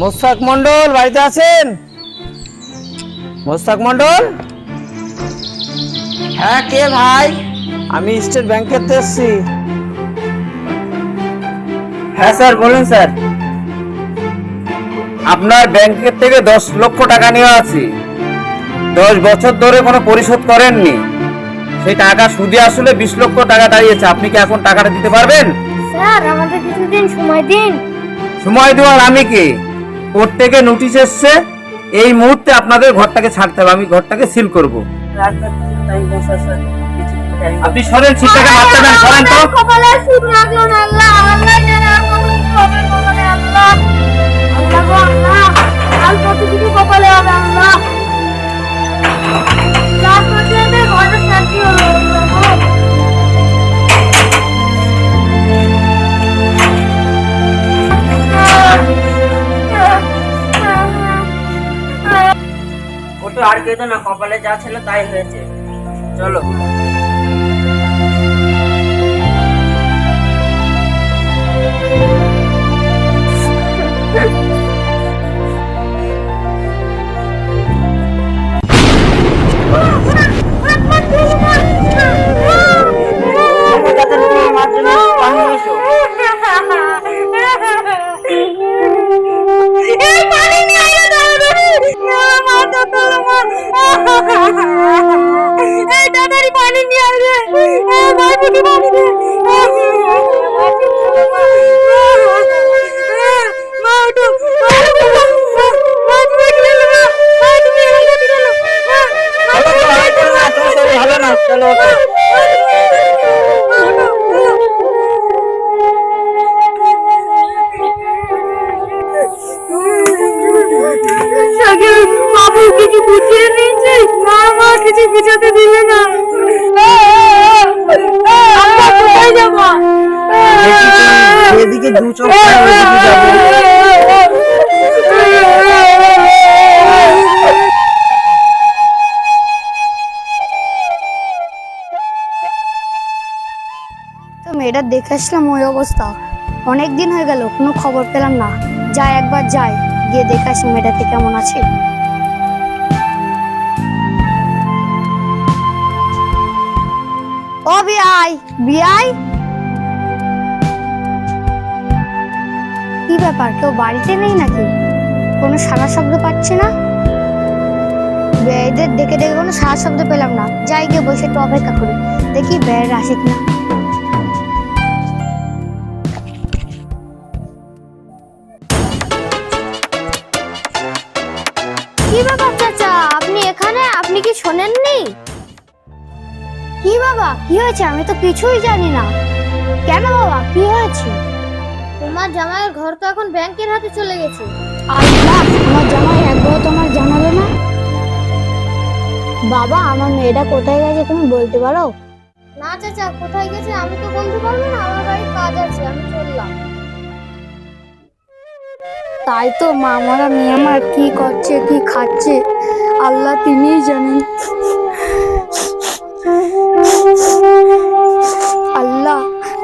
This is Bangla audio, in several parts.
মোস্তাক মন্ডল বাড়িতে আছেন? মোস্তাক মন্ডল হ্যাঁ কে ভাই? আমি স্টেট ব্যাংকের থেকে এসছি। হ্যাঁ স্যার বলুন স্যার। আপনার ব্যাংকের থেকে দশ লক্ষ টাকা নেওয়া আছে। দশ বছর ধরে কোনো পরিশোধ করেননি। সেই টাকা সুদে আসলে বিশ লক্ষ টাকা দাঁড়িয়েছে। আপনি কি এখন টাকাটা দিতে পারবেন? স্যার আমাদের কিছুদিন সময় দিন। সময় দেওয়ার আমি কি? কোর্ট থেকে নোটিশ এসছে এই মুহূর্তে আপনাদের ঘরটাকে ছাড়তে হবে আমি ঘরটাকে সিল করব। আপনি সরেন সরেন তো। আর কেঁদো না কপালে যা ছিল তাই হয়েছে। চলো। কিছু বুঝিয়ে নিয়েছে মা মা কিছু বুঝাতে যেদিকে দু চোখ। তো মেয়েটা দেখে আসলাম ওই অবস্থা। অনেক দিন হয়ে গেল কোনো খবর পেলাম না। যাই একবার যাই গিয়ে দেখে আসি মেয়েটাতে কেমন আছে। ও বিআই বিআই? কি ব্যাপার, কেউ বাড়িতে নেই নাকি? কোনো সারা শব্দ পাচ্ছি না? বেয়েদের ডেকে ডেকে কোনো সারা শব্দ পেলাম না। যাই গিয়ে বসে একটু অপেক্ষা করি, দেখি বেয়ের আসে কিনা। কি ব্যাপার চাচা, আপনি এখানে? আপনি কি শোনেননি? কি বাবা, কি হয়েছে? আমি তো কিছুই জানি না। কেন বাবা, কি হয়েছে? তোমার জামাইয়ের ঘর তো এখন ব্যাংকের হাতে চলে গেছে। আল্লাহ আমার জামাই একবার তোমার জানালো না? বাবা আমার মেয়েটা কোথায় গেছে তুমি বলতে পারো? না চাচা কোথায় গেছে আমি তো বলতে পারব না আমার বাড়ির কাজ আছে আমি চললাম। তাই তো মা আমারা মেয়ে আমার কি করছে কি খাচ্ছে? আল্লাহ তিনিই জানেন।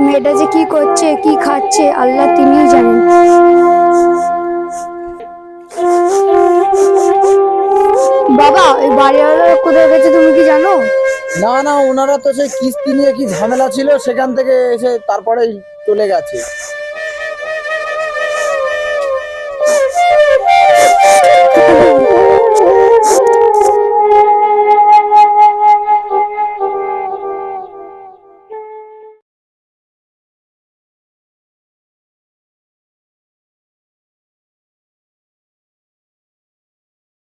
মেয়েটা যে কি করছে, কি খাচ্ছে, আল্লাহ তিনিই জানেন। বাবা, এই বাড়িওয়ালা কোথায় গেছে তুমি কি জানো? না না, ওনারা তো সেই কিস্তি নিয়ে কি ঝামেলা ছিল, সেখান থেকে এসে তারপরে চলে গেছে।